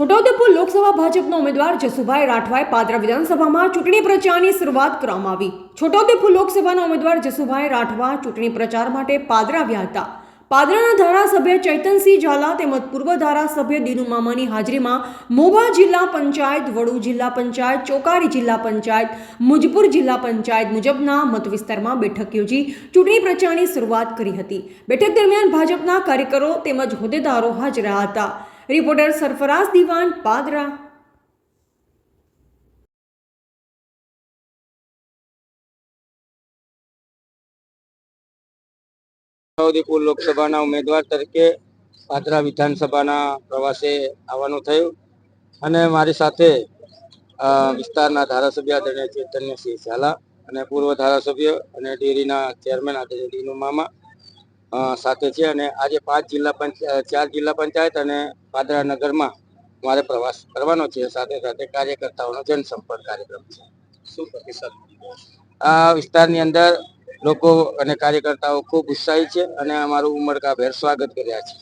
છોટાઉદેપુર લોકસભા ભાજપના ઉમેદવાર જસુભાઈ રાઠવાએ પાદરા વિધાનસભામાં ચૂંટણી પ્રચારની શરૂઆત કરવામાં આવી. છોટાઉદેપુર લોકસભાના ઉમેદવાર જસુભાઈ રાઠવા ચૂંટણી પ્રચાર માટે પાદરા આવ્યા હતા. પાદરાના ધારાસભ્ય ચૈતનસિંહ ઝાલા તેમજ પૂર્વ ધારાસભ્ય દિનુ મામાની હાજરીમાં મોબા જિલ્લા પંચાયત, વડુ જિલ્લા પંચાયત, ચોકારી જિલ્લા પંચાયત, મુજપુર જિલ્લા પંચાયત મુજબના મત વિસ્તારમાં બેઠક યોજી ચૂંટણી પ્રચારની શરૂઆત કરી હતી. બેઠક દરમિયાન ભાજપના કાર્યકરો તેમજ હોદ્દેદારો હાજર હતા. રિપોર્ટર સરફરાઝ દિવાન, પાદરા. છોટાઉદેપુર લોકસભાના ઉમેદવાર તરીકે પાદરા વિધાનસભાના પ્રવાસે આવવાનું થયું અને મારી સાથે વિસ્તારના ધારાસભ્ય આદરણીય ચૈતન્યસિંહ ઝાલા અને પૂર્વ ધારાસભ્ય અને ડેરીના ચેરમેન આદરણીય મામા સાથે છે અને આજે પાંચ જિલ્લા પંચાયત ચાર જિલ્લા પંચાયત અને પાદરા નગરમાં મારે પ્રવાસ કરવાનો છે. સાથે સાથે કાર્યકર્તાઓનો જનસંપર્ક કાર્યક્રમ છે. શું પ્રતિસાદ આ વિસ્તારની અંદર લોકો અને કાર્યકર્તાઓ ખૂબ ઉત્સાહી છે અને અમારું ઉમરકાભેર સ્વાગત કર્યા છે.